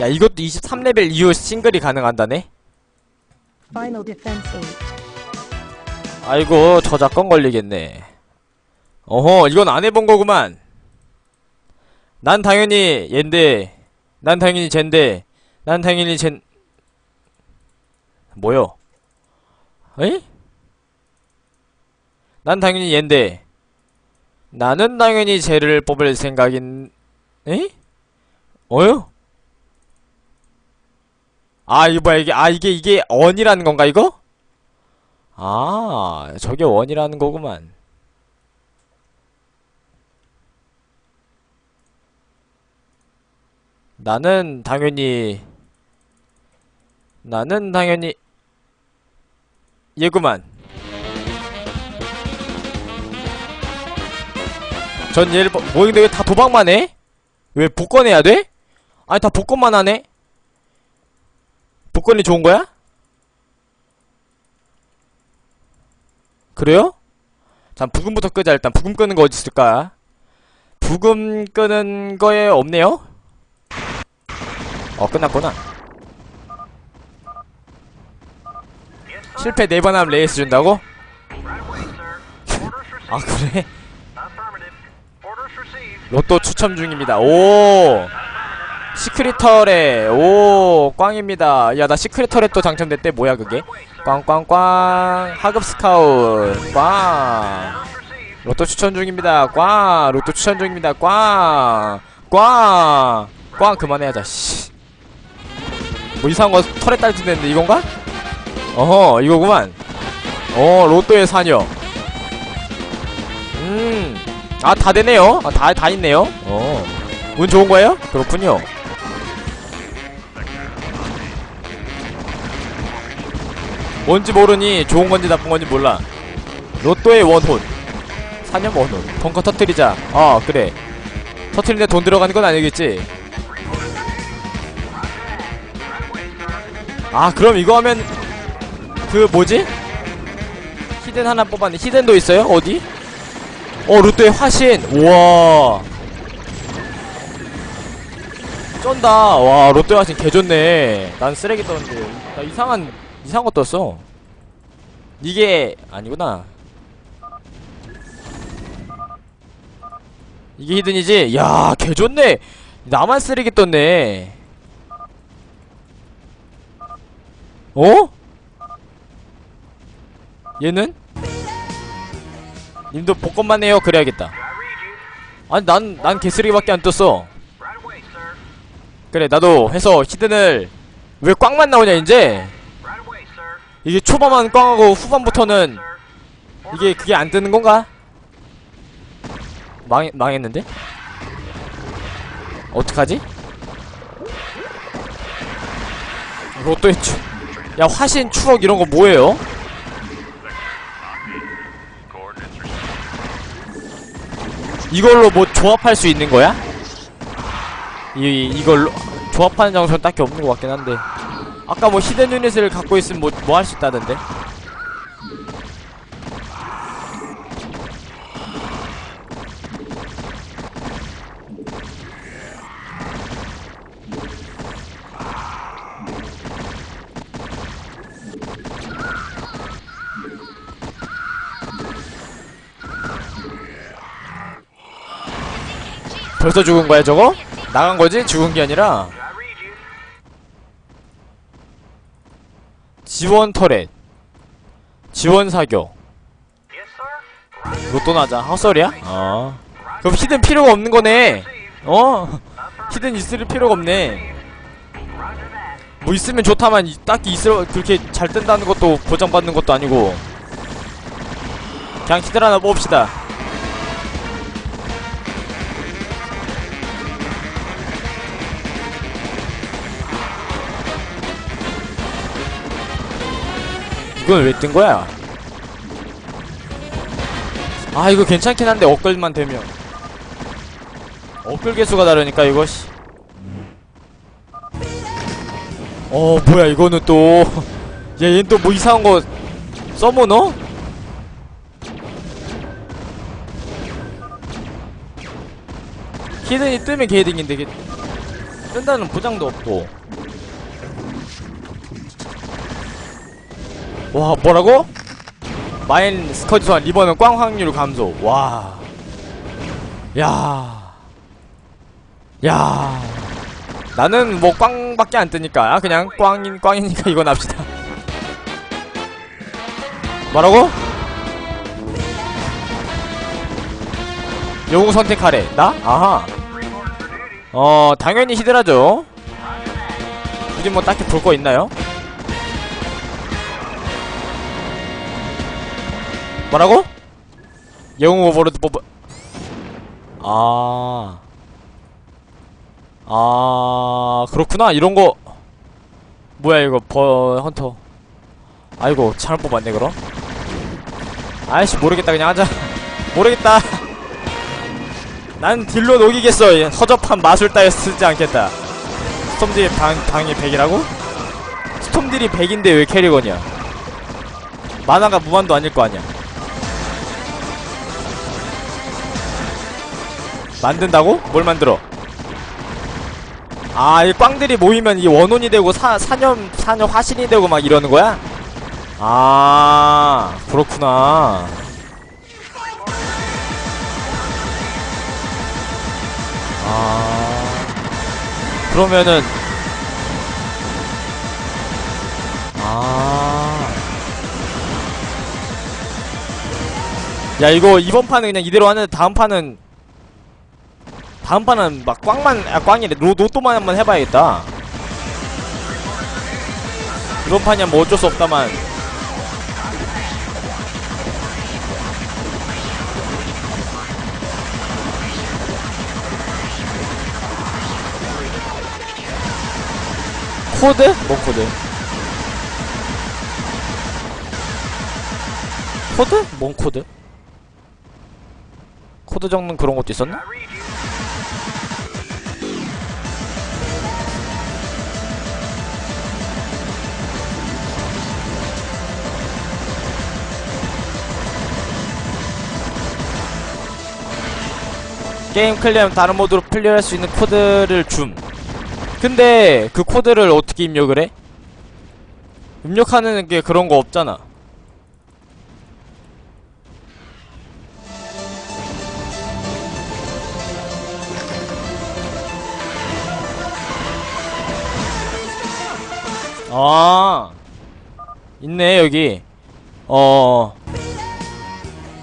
야 이것도 23레벨 이후 싱글이 가능한다네? Final defense 8. 아이고 저작권 걸리겠네 어허 이건 안 해본 거구만 난 당연히 얜데 난 당연히 쟨데 난 당연히 쟨 뭐요? 에이? 난 당연히 얜데 나는 당연히 쟤를 뽑을 생각인 에이? 어요? 아 이거 뭐야 이게 아 이게 이게 언이라는 건가 이거? 아, 저게 원이라는 거구만. 나는 당연히 나는 당연히 얘구만. 전 얘를 뭐 뭐, 근데 왜 다 도박만 해? 왜 복권해야 돼? 아니 다 복권만 하네? 복권이 좋은 거야? 그래요? 자, 부금부터 끄자, 일단. 부금 끄는 거 어디 있을까? 부금 끄는 거에 없네요? 어, 끝났구나. 실패 4번 하면 레이스 준다고? 아, 그래? 로또 추첨 중입니다. 오! 시크릿터레, 오, 꽝입니다. 야, 나 시크릿터레 또 당첨됐대. 뭐야, 그게? 꽝꽝꽝. 하급 스카웃. 꽝. 로또 추천 중입니다. 꽝. 로또 추천 중입니다. 꽝꽝꽝 그만해야자 씨뭐 이상한 거 털에 딸지는데 이건가? 어허 이거구만. 어 로또의 사녀. 음아 다 되네요. 아, 다, 다 있네요. 어운 좋은 거예요? 그렇군요 뭔지 모르니 좋은 건지 나쁜 건지 몰라. 로또의 원혼. 사념 원혼. 덩커 터트리자. 어, 그래. 터트리는데 돈 들어가는 건 아니겠지? 아, 그럼 이거 하면, 그, 뭐지? 히든 하나 뽑았네. 히든도 있어요? 어디? 어, 로또의 화신. 우와. 쩐다. 와, 로또의 화신 개좋네. 난 쓰레기 떴는데. 나 이상한, 이상한 거 떴어. 이게 아니구나. 이게 히든이지? 야, 개 좋네. 나만 쓰레기 떴네. 어? 얘는? 님도 복권만 해요. 그래야겠다. 아니, 난, 난 개쓰레기밖에 안 떴어. 그래, 나도 해서 히든을 왜 꽝만 나오냐, 이제? 이게 초반만 꽝하고 후반부터는 이게 그게 안 뜨는 건가? 망 망했는데? 어떡하지? 로또의 추, 야 화신 추억 이런 거 뭐예요? 이걸로 뭐 조합할 수 있는 거야? 이 이걸로 조합하는 장소는 딱히 없는 것 같긴 한데. 아까 뭐 히든 유닛을 갖고 있으면 뭐 뭐 할 수 있다던데. 벌써 죽은 거야 저거? 나간 거지? 죽은 게 아니라 지원 터렛 지원 사교 로또 나자. 헛소리야? 어. 그럼 히든 필요가 없는 거네. 어? 히든 있을 필요가 없네. 뭐 있으면 좋다만 이- 딱히 있을 그렇게 잘 뜬다는 것도 보장받는 것도 아니고. 그냥 히든 하나 뽑읍시다 이건 왜뜬 거야? 아 이거 괜찮긴 한데 업글만 되면 업글 개수가 다르니까 이거 씨. 어 뭐야 이거는 또 야, 얘는 또 뭐 이상한 거 써모너? 히든이 뜨면 개딩인데 게... 뜬다는 보장도 없고 와 뭐라고? 마인 스커지 소환 리버는 꽝 확률 감소 와 야. 야. 나는 뭐 꽝밖에 안 뜨니까 아, 그냥 꽝인 꽝이니까 이건 합시다. 뭐라고? 영웅 선택하래. 나? 아하. 어, 당연히 히드라죠. 굳이 뭐 딱히 볼 거 있나요? 뭐라고? 영웅 오버로드 뽑아. 아. 아, 그렇구나. 이런 거. 뭐야, 이거, 버, 헌터. 아이고, 잘못 뽑았네, 그럼. 아이씨, 모르겠다. 그냥 하자. 모르겠다. 난 딜로 녹이겠어. 예, 허접한 마술 따위 쓰지 않겠다. 스톰딜 방, 방이 100이라고? 스톰딜이 100인데 왜 캐리건이야? 만화가 무한도 아닐 거 아니야. 만든다고? 뭘 만들어? 아, 이 꽝들이 모이면 이 원혼이 되고 사, 사념, 사녀 화신이 되고 막 이러는 거야? 아, 그렇구나. 아, 그러면은, 아. 야, 이거 이번 판은 그냥 이대로 하는데 다음 판은 다음 판은 막 꽝만 아 꽝이래 로, 로또만 한번 해봐야겠다 이번 판이야 뭐 어쩔 수 없다만 코드? 뭐 코드? 코드? 뭔 코드? 코드 적는 그런 것도 있었나? 게임 클리어하면 다른 모드로 플레이할 수 있는 코드를 줌. 근데 그 코드를 어떻게 입력을 해? 입력하는 게 그런 거 없잖아. 아, 있네, 여기. 어.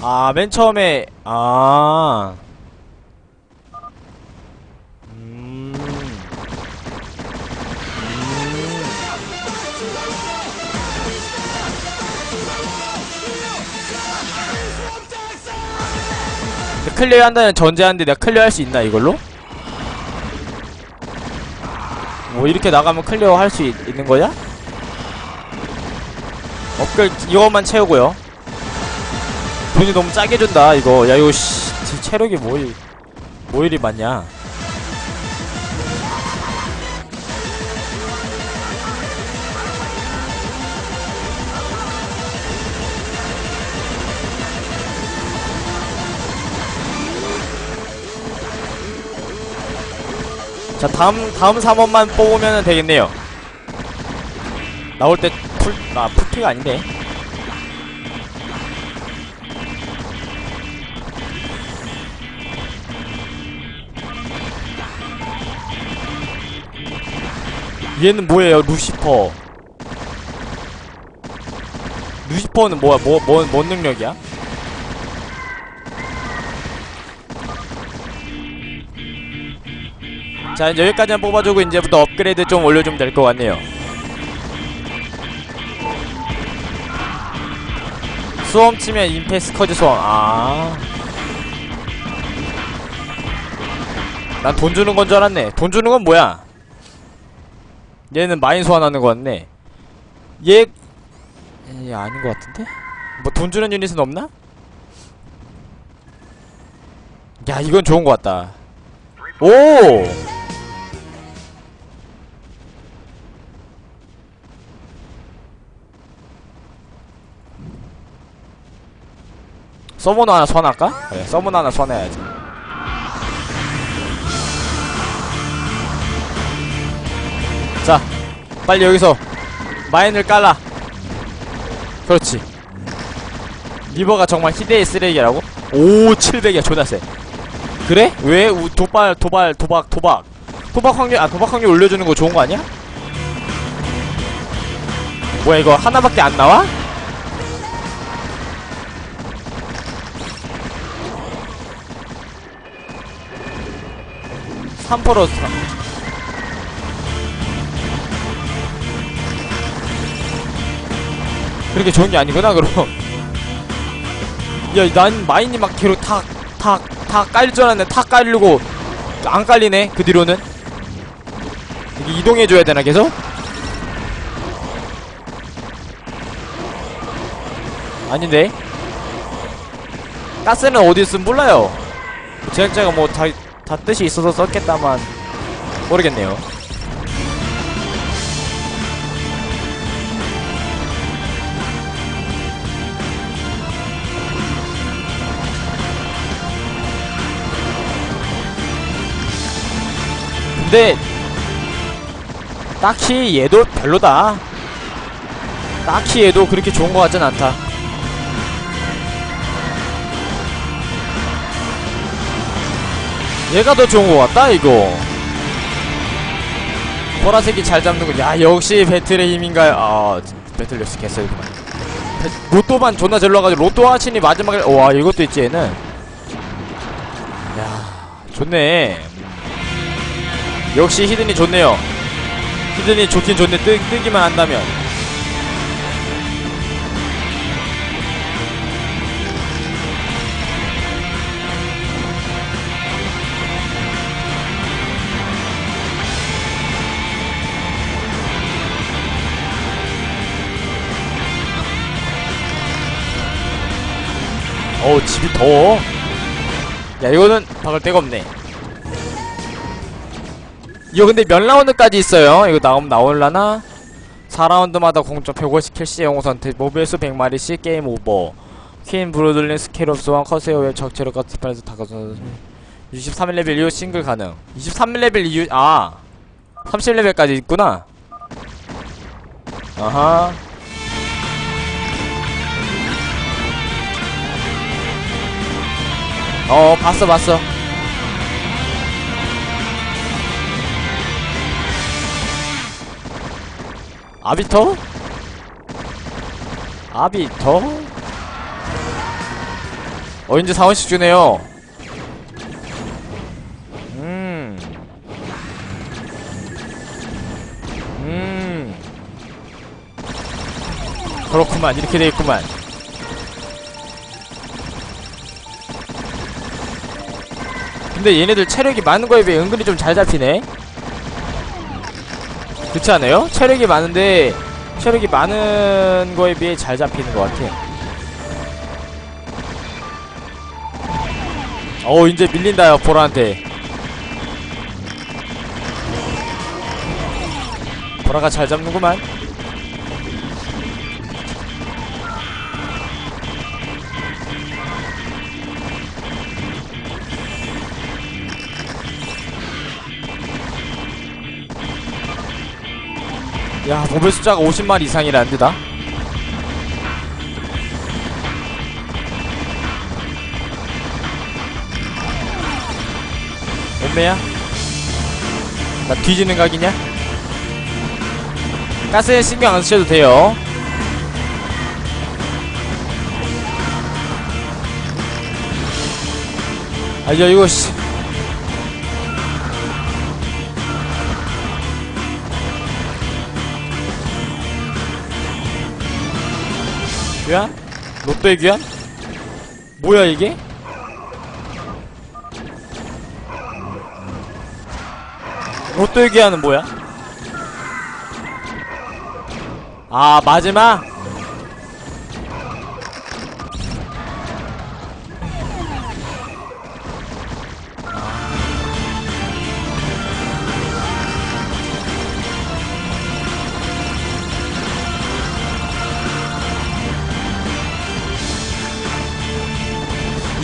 아, 맨 처음에, 아. 클리어 한다는 전제하는데 내가 클리어 할 수 있나 이걸로? 뭐 이렇게 나가면 클리어 할 수 있는 거야? 업글 이것만 채우고요 돈이 너무 짜게 준다 이거 야 이거 씨 지- 체력이 뭐, 이- 뭐 이리 많냐 자 다음 다음 3원만 뽑으면 되겠네요. 나올 때풀아 풀피가 아닌데. 얘는 뭐예요 루시퍼? 루시퍼는 뭐야 뭐, 뭐, 뭔 능력이야? 자 이제 여기까지만 뽑아주고 이제부터 업그레이드 좀 올려주면 될 것 같네요 수험 치면 임페스커즈 수험 아. 난 돈 주는 건 줄 알았네. 돈 주는 건 뭐야? 얘는 마인 소환하는 거 같네. 얘, 얘 아닌 것 같은데? 뭐 돈 주는 유닛은 없나? 야, 이건 좋은 것 같다. 오! 서머너 하나 소환할까? 그래, 서머너 하나 소환해야지. 자 빨리 여기서 마인을 깔라 그렇지 리버가 정말 희대의 쓰레기라고? 오 700이야 존나 세 그래? 왜? 우, 도발 도발 도박 도박 도박 확률 아 도박 확률 올려주는 거 좋은 거 아니야? 뭐야 이거 하나밖에 안 나와? 삼퍼로 사... 그렇게 좋은 게 아니구나 그럼. 야 난 마인이 막 계속 탁탁탁 깔릴 줄 알았는데 탁 깔리고 안 깔리네 그 뒤로는. 이동해줘야 되나 계속? 아닌데? 가스는 어디 있으면 몰라요. 제작자가 뭐다 다 뜻이 있어서 썼겠다만 모르겠네요. 근데 딱히 얘도 별로다. 딱히 얘도 그렇게 좋은 것 같진 않다 얘가 더 좋은 것 같다 이거. 보라색이 잘 잡는 거야 역시 배틀의 힘인가요? 아 배틀력스 개쎄구만. 배- 로또만 존나 질러가지고 로또 하친이 마지막에 와 이것도 있지 얘는. 야 좋네. 역시 히든이 좋네요. 히든이 좋긴 좋네. 뜨, 뜨기만 한다면 집이 더워 야 이거는 박을 데가 없네. 이거 근데 몇 라운드까지 있어요? 이거 나오면 나올라나? 4라운드마다 공점 150킬씩 영웅 선택. 모비스 100마리씩 게임 오버. 퀸 브로들린 스케롭스와 커세어의 적체력과 스파에서 다가서. 63레벨 이후 싱글 가능. 23레벨 이후 아. 30레벨까지 있구나. 아하 어 봤어 봤어 아비터? 아비터? 어 이제 4원씩 주네요 음. 음. 그렇구만 이렇게 돼있구만 근데 얘네들 체력이 많은 거에 비해 은근히 좀 잘 잡히네. 그렇지 않아요? 체력이 많은데 체력이 많은 거에 비해 잘 잡히는 것 같아 어 이제 밀린다요 보라한테. 보라가 잘 잡는구만 야 모벨 숫자가 50마리 이상이라는데다 엄매야? 나 뒤지는 각이냐? 가스에 신경 안 쓰셔도 돼요 아야 이거 씨 귀한? 롯데 귀한? 뭐야 이게? 롯데 귀한은 뭐야? 아 마지막?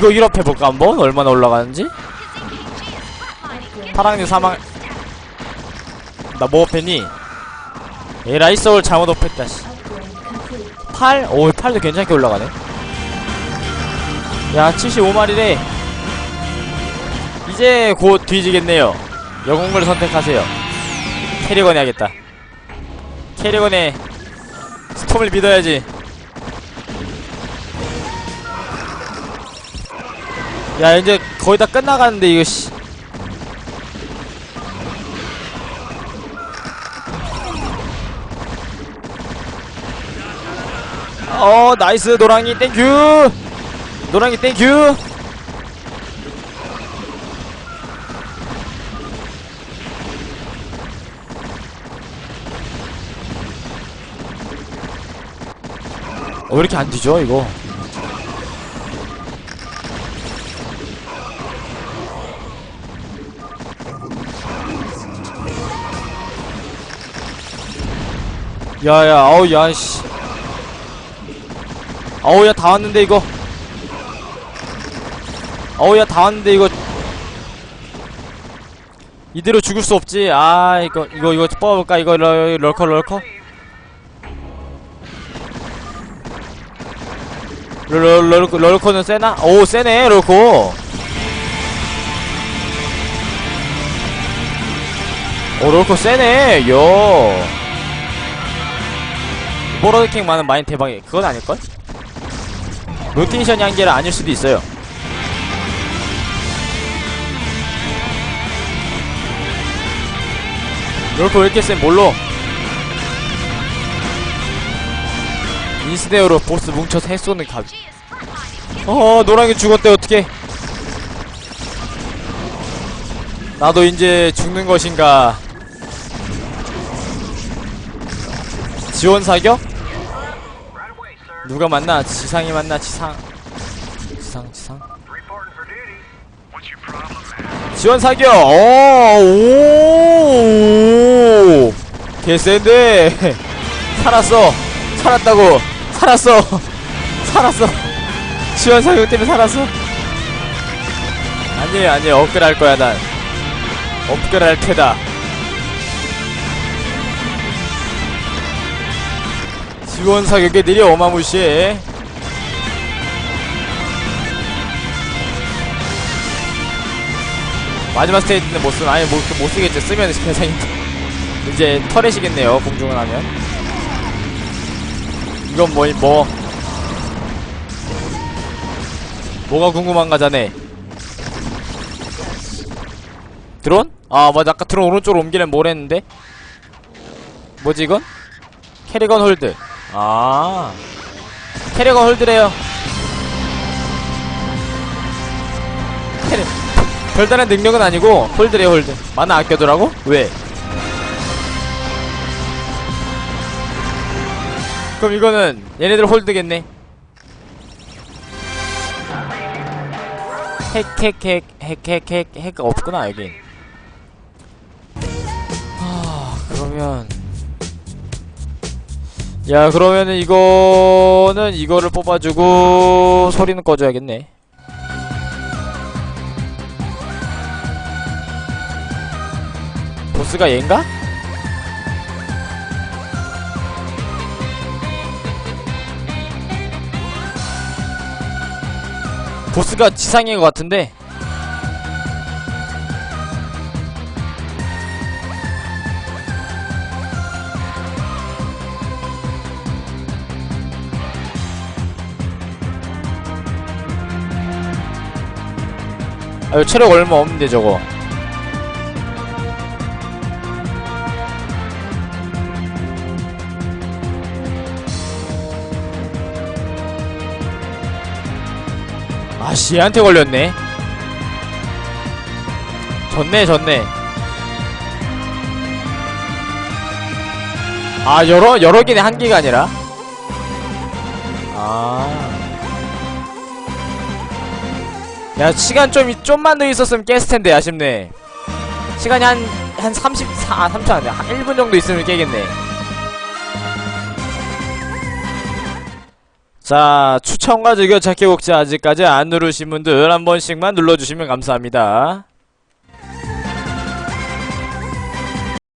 이거 1업 해볼까 한번? 얼마나 올라가는지? 파랑님 사망 나뭐 업했니? 에라이 소울 잘못 업했다 씨 8? 오 8도 괜찮게 올라가네 야 75마리래 이제 곧 뒤지겠네요 영웅을 선택하세요 캐리건 해야겠다 캐리건의 스톰을 믿어야지 야 이제 거의 다 끝나가는데 이거 씨. 어 나이스 노랑이 땡큐. 노랑이 땡큐. 어, 왜 이렇게 안 뒤져 이거 야야 아우 야씨. 아우 야 다 왔는데 이거. 아우 야 다 왔는데 이거. 이대로 죽을 수 없지. 아 이거 이거 이거 뽑아볼까? 이거 럴, 럴커 럴커? 럴, 럴, 럴, 럴커는 세나? 오 세네 럴커. 오 럴커 세네. 요 보러드킹만은 많이 대박이 그건 아닐걸? 로테이션 양계를 아닐 수도 있어요. 럴커 왜 이렇게 센 몰로? 인스데어로 보스 뭉쳐서 해쏘는 갑어 노랑이 죽었대 어떡해. 나도 이제 죽는 것인가? 지원 사격? 누가 만나? 지상이 만나? 지상. 지상 지상. 지원 사격! 어오! 개센데? 살았어. 살았다고. 살았어. 살았어. 지원 사격 때문에 살았어? 아니에요 아니에요. 업글 할 거야 난. 업글 할 테다 지원 사격에 느려 어마무시해. 마지막 스테이지는 못 쓰면 아예 못, 못 쓰겠죠. 쓰면 세상인데 이제 터렛이겠네요 공중을 하면. 이건 뭐, 뭐. 뭐가 궁금한가 자네. 드론? 아 맞아. 아까 드론 오른쪽으로 옮기면 뭘 했는데? 뭐지 이건? 캐리건 홀드 아. 캐리건 홀드래요. 캐리. 별다른 능력은 아니고 홀드래 홀드. 만화 아껴두라고? 왜? 그럼 이거는 얘네들 홀드겠네. 핵핵핵 핵핵핵 핵 없구나 여긴. 하 그러면 야 그러면은 이거는 이거를 뽑아주고 소리는 꺼줘야겠네 보스가 얘인가? 보스가 지상인 것 같은데 아유 체력 얼마 없는데 저거. 아씨 얘한테 걸렸네. 졌네 졌네. 아 여러 여러 개네 한 개가 아니라. 아 야 시간 좀 이- 좀만 더 있었으면 깼을 텐데 아쉽네. 시간이 한 한 34, 아 30초 안돼 한 1분 정도 있으면 깨겠네. 자 추천과 즐겨 찾기 복지 아직까지 안 누르신 분들 한 번씩만 눌러주시면 감사합니다